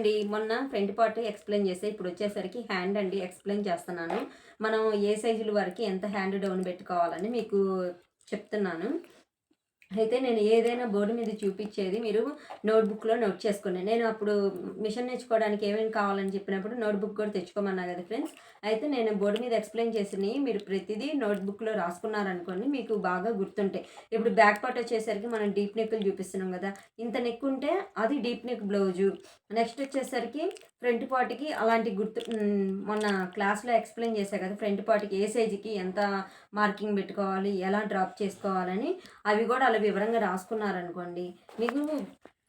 అండి మొన్న front part explain చేస్తే ఇప్పుడు వచ్చేసరికి హ్యాండ్ అండి ఎక్స్ప్లెయిన్ చేస్తున్నాను. మనం ఏ సైజుల వరకు ఎంత హ్యాండ్ డౌన్ పెట్టుకోవాలని మీకు చెప్తున్నాను. అయితే నేను ఏదైనా బోర్డు మీద చూపించేది మీరు నోట్బుక్లో నోట్ చేసుకోండి. నేను అప్పుడు మిషన్ నేర్చుకోవడానికి ఏమేమి కావాలని చెప్పినప్పుడు నోట్బుక్ కూడా తెచ్చుకోమన్నా కదా ఫ్రెండ్స్? అయితే నేను బోర్డు మీద ఎక్స్ప్లెయిన్ చేసినవి మీరు ప్రతిదీ నోట్బుక్లో రాసుకున్నారనుకోండి మీకు బాగా గుర్తుంటాయి. ఇప్పుడు బ్యాక్ పార్ట్ వచ్చేసరికి మనం డీప్ నెక్లు చూపిస్తున్నాం కదా ఇంత నెక్ ఉంటే అది డీప్ నెక్ బ్లౌజు. నెక్స్ట్ వచ్చేసరికి ఫ్రంట్ పార్ట్కి అలాంటి గుర్తు మొన్న క్లాస్లో ఎక్స్ప్లెయిన్ చేశాను కదా ఫ్రంట్ పార్ట్కి ఏ సైజుకి ఎంత మార్కింగ్ పెట్టుకోవాలి ఎలా డ్రాప్ చేసుకోవాలని అవి కూడా అలా వివరంగా రాసుకున్నారనుకోండి మీకు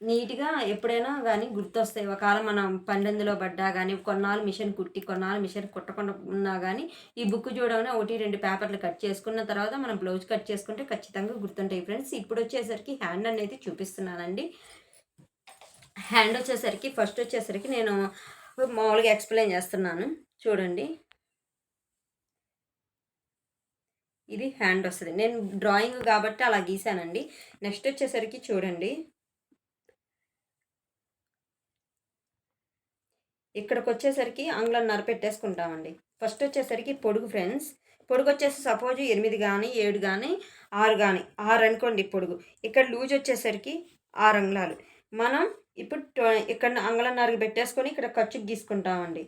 నీట్గా ఎప్పుడైనా కానీ గుర్తొస్తాయి. ఒకవేళ మనం పన్నెండులో పడ్డా కానీ కొన్నాళ్ళు మిషన్ కుట్టి కొన్నాళ్ళు మిషన్ కుట్టకుండా ఉన్నా కానీ ఈ బుక్ చూడగానే ఒకటి రెండు పేపర్లు కట్ చేసుకున్న తర్వాత మనం బ్లౌజ్ కట్ చేసుకుంటే ఖచ్చితంగా గుర్తుంటాయి. ఫ్రెండ్స్ ఇప్పుడు వచ్చేసరికి హ్యాండ్ అనేది చూపిస్తున్నానండి. హ్యాండ్ వచ్చేసరికి ఫస్ట్ వచ్చేసరికి నేను మామూలుగా ఎక్స్ప్లెయిన్ చేస్తున్నాను. చూడండి. ఇది హ్యాండ్ వస్తుంది. నేను డ్రాయింగ్ కాబట్టి అలా గీసానండి. నెక్స్ట్ వచ్చేసరికి చూడండి. ఇక్కడికి వచ్చేసరికి అంగుళన్నర పెట్టేసుకుంటామండి. ఫస్ట్ వచ్చేసరికి పొడుగు ఫ్రెండ్స్. పొడుగు వచ్చేసి సపోజ్ ఎనిమిది కానీ ఏడు కానీ ఆరు కానీ ఆరు అనుకోండి పొడుగు. ఇక్కడ లూజ్ వచ్చేసరికి ఆరు అంగుళాలు. మనం ఇప్పుడు ఇక్కడ అంగుళన్నరకి పెట్టేసుకొని ఇక్కడ ఖర్చుకు గీసుకుంటామండి.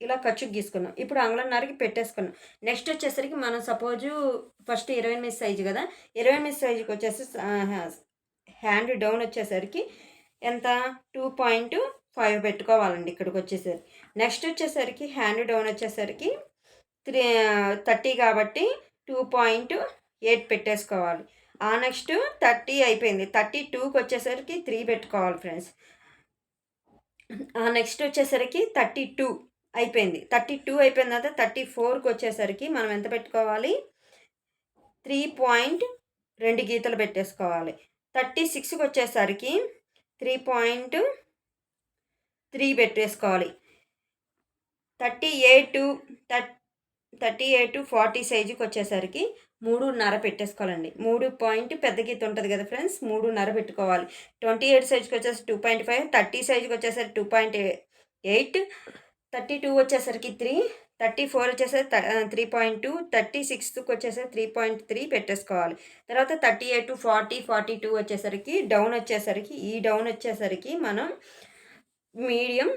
ఇలా ఖర్చుకు గీసుకున్నాం. ఇప్పుడు అంగుళన్నరకి పెట్టేసుకున్నాం. నెక్స్ట్ వచ్చేసరికి మనం సపోజు ఫస్ట్ ఇరవై ఎనిమిది సైజు కదా ఇరవై ఎనిమిది సైజుకి వచ్చేసి హ్యాండ్ డౌన్ వచ్చేసరికి ఎంత? టూ పాయింట్ ఫైవ్ పెట్టుకోవాలండి ఇక్కడికి వచ్చేసరికి. నెక్స్ట్ వచ్చేసరికి హ్యాండ్ డౌన్ వచ్చేసరికి త్రీ థర్టీ కాబట్టి టూ పాయింట్ ఎయిట్ పెట్టేసుకోవాలి. ఆ నెక్స్ట్ థర్టీ అయిపోయింది. థర్టీ టూకి వచ్చేసరికి త్రీ పెట్టుకోవాలి ఫ్రెండ్స్. ఆ నెక్స్ట్ వచ్చేసరికి థర్టీ టూ అయిపోయింది. థర్టీ టూ అయిపోయిన తర్వాత థర్టీ ఫోర్కి వచ్చేసరికి మనం ఎంత పెట్టుకోవాలి? త్రీ పాయింట్ రెండు గీతలు పెట్టేసుకోవాలి. థర్టీ సిక్స్కి వచ్చేసరికి త్రీ పాయింట్ త్రీ పెట్టేసుకోవాలి. Thirty eight thirty thirty eight forty సైజుకి వచ్చేసరికి మూడున్నర పెట్టేసుకోవాలండి. మూడు పాయింట్ పెద్ద గీత ఉంటుంది కదా ఫ్రెండ్స్ మూడున్నర పెట్టుకోవాలి. ట్వంటీ ఎయిట్ సైజుకి వచ్చేసి టూ పాయింట్ ఫైవ్ థర్టీ సైజుకి వచ్చేసరికి two point eight thirty two వచ్చేసరికి త్రీ థర్టీ ఫోర్ వచ్చేసరికి త్రీ పాయింట్ టూ థర్టీ సిక్స్త్కి వచ్చేసరికి త్రీ పాయింట్ త్రీ పెట్టేసుకోవాలి. తర్వాత thirty eight forty forty two వచ్చేసరికి డౌన్ వచ్చేసరికి ఈ డౌన్ వచ్చేసరికి మనం మీడియం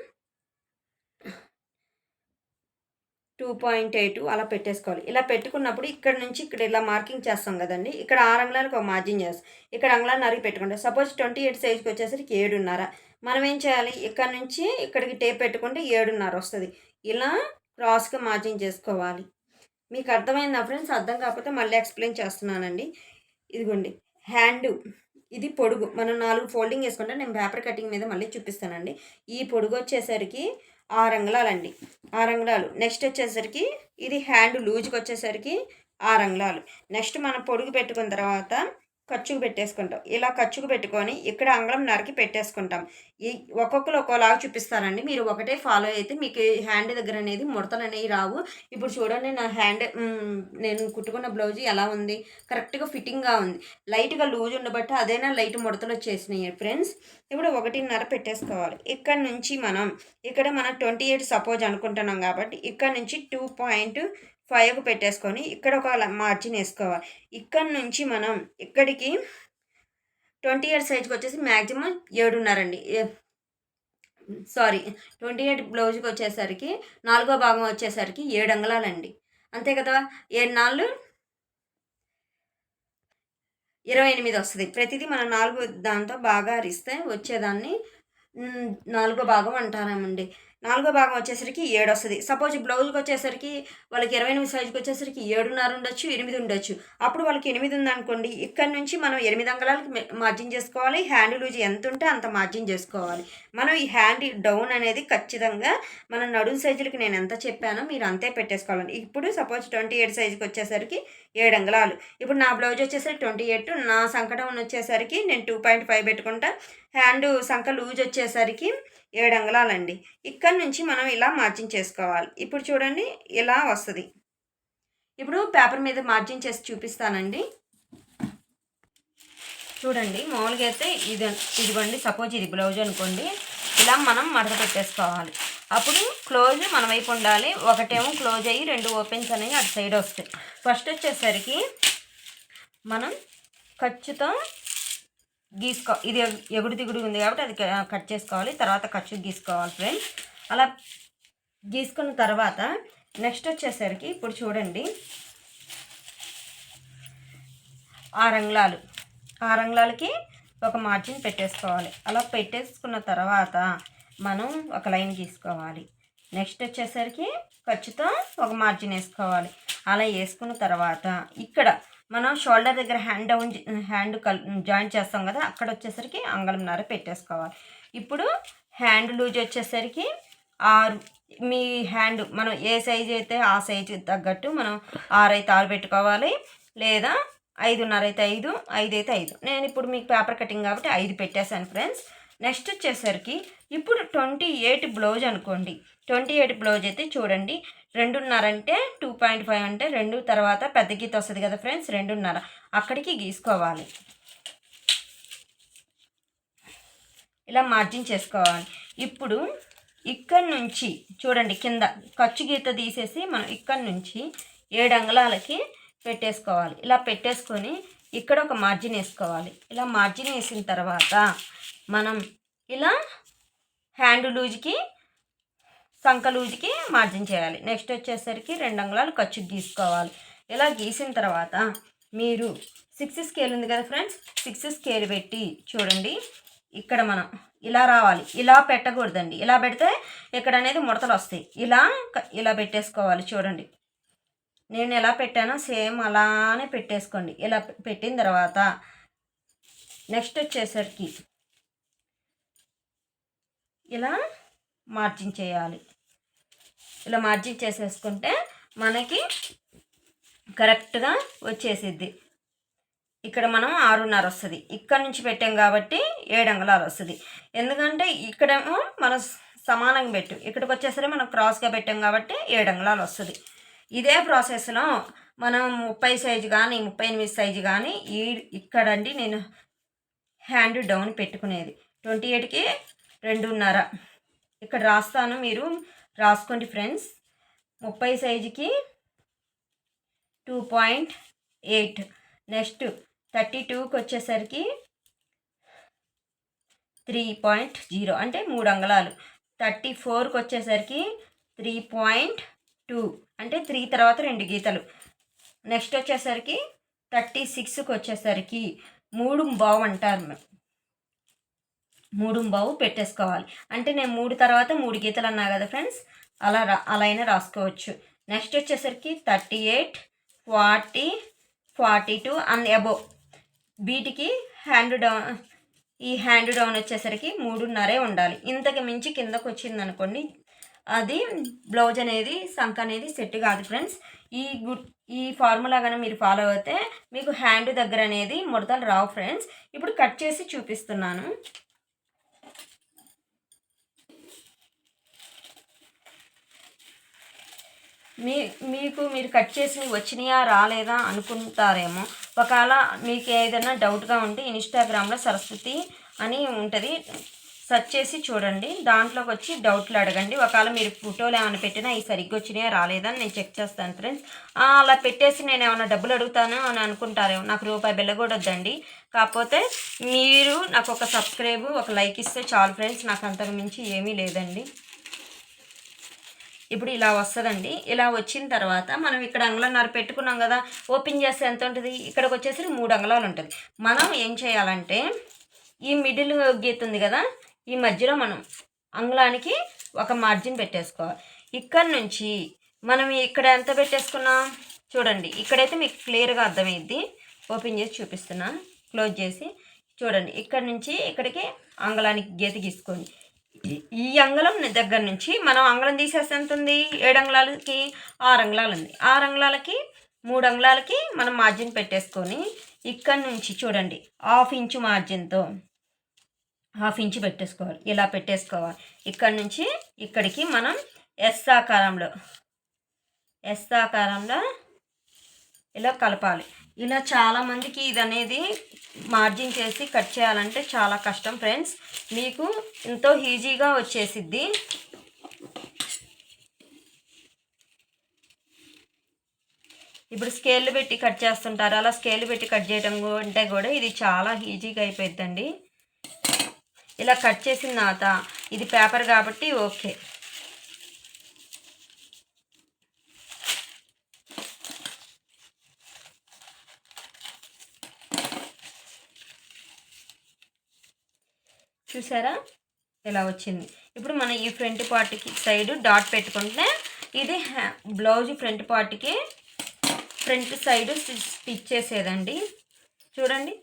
టూ పాయింట్ ఎయిట్ అలా పెట్టేసుకోవాలి. ఇలా పెట్టుకున్నప్పుడు ఇక్కడ నుంచి ఇక్కడ ఇలా మార్కింగ్ చేస్తాం కదండి. ఇక్కడ ఆరు అంగుళాలకు ఒక మార్జిన్ చేస్తాం. ఇక్కడ అంగుళాన్నరకి పెట్టుకుంటే. సపోజ్ ట్వంటీ ఎయిట్ సైజ్కి వచ్చేసరికి ఏడున్నర. మనం ఏం చేయాలి? ఇక్కడ నుంచి ఇక్కడికి టేప్ పెట్టుకుంటే ఏడున్నర వస్తుంది. ఇలా క్రాస్గా మార్జిన్ చేసుకోవాలి. మీకు అర్థమైందా ఫ్రెండ్స్? అర్థం కాకపోతే మళ్ళీ ఎక్స్ప్లెయిన్ చేస్తున్నానండి. ఇదిగోండి. హ్యాండ్. ఇది పొడుగు. మనం నాలుగు ఫోల్డింగ్ వేసుకుంటే నేను పేపర్ కటింగ్ మీద మళ్ళీ చూపిస్తానండి. ఈ పొడుగు వచ్చేసరికి ఆరు అంగుళాలండి ఆరు నెక్స్ట్ వచ్చేసరికి ఇది హ్యాండ్ లూజ్కి వచ్చేసరికి ఆరు నెక్స్ట్ మనం పొడుగు పెట్టుకున్న తర్వాత ఖర్చుకు పెట్టేసుకుంటాం. ఇలా ఖర్చుకు పెట్టుకొని ఇక్కడ అంగళం నరికి పెట్టేసుకుంటాం. ఈ ఒక్కొక్కరు ఒక్కోలాగా చూపిస్తారండి మీరు ఒకటే ఫాలో అయితే మీకు హ్యాండ్ దగ్గర అనేది ముడతలు అనేవి రావు. ఇప్పుడు చూడండి నా హ్యాండ్ నేను కుట్టుకున్న బ్లౌజ్ ఎలా ఉంది? కరెక్ట్గా ఫిట్టింగ్గా ఉంది. లైట్గా లూజ్ ఉండబట్టి అదైనా లైట్ ముడతలు వచ్చేసినాయి ఫ్రెండ్స్? ఇప్పుడు ఒకటిన్నర పెట్టేసుకోవాలి. ఇక్కడ నుంచి మనం ఇక్కడ మనం ట్వంటీ ఎయిట్ సపోజ్ అనుకుంటున్నాం కాబట్టి ఇక్కడ నుంచి టూ పాయింట్ ఫైవ్ పెట్టేసుకొని ఇక్కడ ఒక మార్జిన్ వేసుకోవాలి. ఇక్కడ నుంచి మనం ఇక్కడికి ట్వంటీ ఎయిట్ సైజ్కి వచ్చేసి మ్యాక్సిమం ఏడున్నరండి. సారీ ట్వంటీ ఎయిట్ బ్లౌజ్కి వచ్చేసరికి నాలుగో భాగం వచ్చేసరికి ఏడు అంగళాలండి. అంతే కదా? ఏడు నాలుగు ఇరవై ఎనిమిది వస్తుంది. ప్రతిదీ మనం నాలుగు దాంతో బాగా అరిస్తే వచ్చేదాన్ని నాలుగో భాగం అంటారామండి నాలుగో భాగం వచ్చేసరికి ఏడు వస్తుంది సపోజ్ బ్లౌజ్కి వచ్చేసరికి వాళ్ళకి ఇరవై ఎనిమిది సైజుకి వచ్చేసరికి ఏడున్నర ఉండొచ్చు ఎనిమిది ఉండొచ్చు. అప్పుడు వాళ్ళకి ఎనిమిది ఉందనుకోండి ఇక్కడ నుంచి మనం ఎనిమిది అంగళాలకి మార్జిన్ చేసుకోవాలి. హ్యాండ్ లూజ్ ఎంత ఉంటే అంత మార్జిన్ చేసుకోవాలి. మనం ఈ హ్యాండ్ డౌన్ అనేది ఖచ్చితంగా మన నడుము సైజులకి నేను ఎంత చెప్పానో మీరు అంతే పెట్టేసుకోవాలి ఇప్పుడు సపోజ్ ట్వంటీ ఎయిట్ సైజుకి వచ్చేసరికి ఏడు అంగళాలు. ఇప్పుడు నా బ్లౌజ్ వచ్చేసరికి ట్వంటీ ఎయిట్ నా సంకటం వచ్చేసరికి నేను టూ పాయింట్ ఫైవ్ పెట్టుకుంటా. హ్యాండ్ సంక లూజ్ వచ్చేసరికి ఏడు అంగుళాలండి. ఇక్కడ నుంచి మనం ఇలా మార్జిన్ చేసుకోవాలి. ఇప్పుడు చూడండి ఇలా వస్తుంది. ఇప్పుడు పేపర్ మీద మార్జిన్ చేసి చూపిస్తానండి. చూడండి మామూలుగా అయితే ఇది ఇదిగోండి సపోజ్ ఇది బ్లౌజ్ అనుకోండి. ఇలా మనం మడత పెట్టేసుకోవాలి. అప్పుడు క్లోజ్ మన వైపు ఉండాలి. ఒకటేమో క్లోజ్ అయ్యి రెండు ఓపెన్స్ అనేవి అటు సైడ్ వస్తాయి. ఫస్ట్ వచ్చేసరికి మనం ఖర్చుతో గీసుకో ఇది ఎగుడు దిగుడు ఉంది కాబట్టి అది కట్ చేసుకోవాలి. తర్వాత ఖర్చు గీసుకోవాలి ఫ్రెండ్స్. అలా గీసుకున్న తర్వాత నెక్స్ట్ వచ్చేసరికి ఇప్పుడు చూడండి. ఆరంగ్లాలు అంగుళాలు ఒక మార్జిన్ పెట్టేసుకోవాలి. అలా పెట్టేసుకున్న తర్వాత మనం ఒక లైన్ గీసుకోవాలి. నెక్స్ట్ వచ్చేసరికి ఖర్చుతో ఒక మార్జిన్ వేసుకోవాలి. అలా వేసుకున్న తర్వాత ఇక్కడ మనం షోల్డర్ దగ్గర హ్యాండ్ డౌన్ హ్యాండ్ కల్ జాయింట్ చేస్తాం కదా అక్కడ వచ్చేసరికి అంగళంన్నర పెట్టేసుకోవాలి. ఇప్పుడు హ్యాండ్ లూజ్ వచ్చేసరికి ఆరు మీ హ్యాండ్ మనం ఏ సైజు అయితే ఆ సైజు తగ్గట్టు మనం ఆరు అయితే ఆరు పెట్టుకోవాలి లేదా ఐదున్నర అయితే ఐదు ఐదు అయితే ఐదు. నేను ఇప్పుడు మీకు పేపర్ కటింగ్ కాబట్టి ఐదు పెట్టేశాను ఫ్రెండ్స్. నెక్స్ట్ వచ్చేసరికి ఇప్పుడు ట్వంటీ ఎయిట్ బ్లౌజ్ అనుకోండి. ట్వంటీ ఎయిట్ బ్లౌజ్ అయితే చూడండి. రెండున్నర అంటే టూ పాయింట్ ఫైవ్ అంటే రెండు తర్వాత పెద్ద గీత వస్తుంది కదా ఫ్రెండ్స్ రెండున్నర. అక్కడికి గీసుకోవాలి. ఇలా మార్జిన్ చేసుకోవాలి. ఇప్పుడు ఇక్కడ నుంచి చూడండి కింద ఖర్చు గీత తీసేసి మనం ఇక్కడ నుంచి ఏడు అంగుళాలకి పెట్టేసుకోవాలి. ఇలా పెట్టేసుకొని ఇక్కడ ఒక మార్జిన్ వేసుకోవాలి. ఇలా మార్జిన్ వేసిన తర్వాత మనం ఇలా హ్యాండ్ లూజ్కి సంకలూజికి మార్జిన్ చేయాలి. నెక్స్ట్ వచ్చేసరికి రెండు అంగుళాలు ఖర్చు గీసుకోవాలి ఇలా గీసిన తర్వాత మీరు సిక్స్ స్కేల్ ఉంది కదా ఫ్రెండ్స్ సిక్స్ స్కేల్ పెట్టి చూడండి. ఇక్కడ మనం ఇలా రావాలి. ఇలా పెట్టకూడదండి. ఇలా పెడితే ఇక్కడ అనేది ముడతలు వస్తాయి. ఇలా ఇలా పెట్టేసుకోవాలి చూడండి. నేను ఎలా పెట్టానో సేమ్ అలానే పెట్టేసుకోండి. ఇలా పెట్టిన తర్వాత నెక్స్ట్ వచ్చేసరికి ఇలా మార్జిన్ చేయాలి. ఇలా మార్జిన్ చేసేసుకుంటే మనకి కరెక్ట్గా వచ్చేసిద్ది. ఇక్కడ మనం ఆరున్నర వస్తుంది. ఇక్కడ నుంచి పెట్టాం కాబట్టి ఏడు అంగుళాలు వస్తుంది. ఎందుకంటే ఇక్కడేమో మనం సమానంగా పెట్టు. ఇక్కడికి వచ్చేసరికి మనం క్రాస్గా పెట్టాం కాబట్టి ఏడు అంగుళాలు వస్తుంది. ఇదే ప్రాసెస్లో మనం ముప్పై సైజు కానీ ముప్పై ఎనిమిది సైజు కానీ ఈ ఇక్కడండి నేను హ్యాండ్ డౌన్ పెట్టుకునేది. ట్వంటీ ఎయిట్కి రెండున్నర. ఇక్కడ రాస్తాను మీరు రాసుకోండి ఫ్రెండ్స్. ముప్పై సైజుకి two point eight next thirty టూకి వచ్చేసరికి త్రీ పాయింట్ జీరో అంటే మూడు అంగళాలు. థర్టీ ఫోర్కి వచ్చేసరికి త్రీ పాయింట్ టూ అంటే త్రీ తర్వాత రెండు గీతలు. నెక్స్ట్ వచ్చేసరికి థర్టీ సిక్స్కి వచ్చేసరికి మూడు బావు అంటారు. మూడు బావు పెట్టేసుకోవాలి. అంటే నేను మూడు తర్వాత మూడు గీతలు అన్నా కదా ఫ్రెండ్స్? అలా రా అలా అయినా రాసుకోవచ్చు. నెక్స్ట్ వచ్చేసరికి thirty eight forty forty two and above వీటికి హ్యాండ్ డౌన్ ఈ హ్యాండ్ డౌన్ వచ్చేసరికి మూడున్నరే ఉండాలి. ఇంతకు మించి కిందకు వచ్చింది అనుకోండి అది బ్లౌజ్ అనేది సంక అనేది సెట్ కాదు ఫ్రెండ్స్. ఈ గుడ్ ఈ ఫార్ములా కనుక మీరు ఫాలో అయితే మీకు హ్యాండ్ దగ్గర అనేది ముడతలు రావు ఫ్రెండ్స్. ఇప్పుడు కట్ చేసి చూపిస్తున్నాను. మీ మీకు మీరు కట్ చేసి వచ్చినాయా రాలేదా అనుకుంటారేమో. ఒకవేళ మీకు ఏదైనా డౌట్గా ఉంటే ఇన్స్టాగ్రామ్లో సరస్వతి అని ఉంటుంది. సెర్చ్ చేసి చూడండి. దాంట్లోకి వచ్చి డౌట్లు అడగండి. ఒకవేళ మీరు ఫోటోలు ఏమైనా పెట్టినా ఈ సరిగ్గా వచ్చినాయా రాలేదా అని నేను చెక్ చేస్తాను ఫ్రెండ్స్. అలా పెట్టేసి నేను ఏమైనా డబ్బులు అడుగుతాను అని అనుకుంటారేమో. నాకు రూపాయి బిల్ల కూడా వద్దండి. కాకపోతే మీరు నాకు ఒక సబ్స్క్రైబ్ ఒక లైక్ ఇస్తే చాలు ఫ్రెండ్స్. నాకు అంతకు మించి ఏమీ లేదండి. ఇప్పుడు ఇలా వస్తుందండి. ఇలా వచ్చిన తర్వాత మనం ఇక్కడ అంగుళన్నర పెట్టుకున్నాం కదా ఓపెన్ చేస్తే ఎంత ఉంటుంది? ఇక్కడికి వచ్చేసరికి మూడు అంగుళాలు ఉంటుంది. మనం ఏం చేయాలంటే ఈ మిడిల్ గీత ఉంది కదా ఈ మధ్యలో మనం అంగుళానికి ఒక మార్జిన్ పెట్టేసుకోవాలి. ఇక్కడ నుంచి మనం ఇక్కడ ఎంత పెట్టేసుకున్నాం? చూడండి ఇక్కడైతే మీకు క్లియర్గా అర్థమైద్ది. ఓపెన్ చేసి చూపిస్తున్నా. క్లోజ్ చేసి చూడండి ఇక్కడ నుంచి ఇక్కడికి అంగళానికి గీత గీసుకోండి. ఈ- అంగళం దగ్గర నుంచి మనం అంగళం తీసేస్తే ఎంత ఉంది ఏడు అంగుళాలకి ఆరు అంగుళాలు ఉంది. ఆరు అంగుళాలకి మూడు అంగుళాలకి మనం మార్జిన్ పెట్టేసుకొని ఇక్కడ నుంచి చూడండి హాఫ్ ఇంచు మార్జిన్తో హాఫ్ ఇంచు పెట్టేసుకోవాలి. ఇలా పెట్టేసుకోవాలి. ఇక్కడ నుంచి ఇక్కడికి మనం ఎస్ ఆకారంలో ఎస్ ఆకారంలో ఇలా కలపాలి. ఇలా చాలామందికి ఇది అనేది మార్జిన్ చేసి కట్ చేయాలంటే చాలా కష్టం ఫ్రెండ్స్. మీకు ఎంతో ఈజీగా వచ్చేసిద్ది. ఇప్పుడు స్కేల్ పెట్టి కట్ చేస్తుంటారు. అలా స్కేల్ పెట్టి కట్ చేయడం అంటే కూడా ఇది చాలా ఈజీగా అయిపోయిందండి ఇలా కట్ చేసిన తర్వాత ఇది పేపర్ కాబట్టి ఓకే. చూసారా? ఇలా వచ్చింది. ఇప్పుడు మనం ఈ ఫ్రంట్ పార్ట్కి సైడ్ డాట్ పెట్టుకుంటే ఇది హ్యా- బ్లౌజ్ ఫ్రంట్ పార్ట్కి ఫ్రంట్ సైడ్ స్టిచ్ చేసేదండి. చూడండి.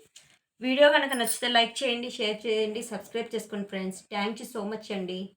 వీడియో కనుక నచ్చితే లైక్ చేయండి షేర్ చేయండి సబ్స్క్రైబ్ చేసుకోండి friends. Thank you so much అండి.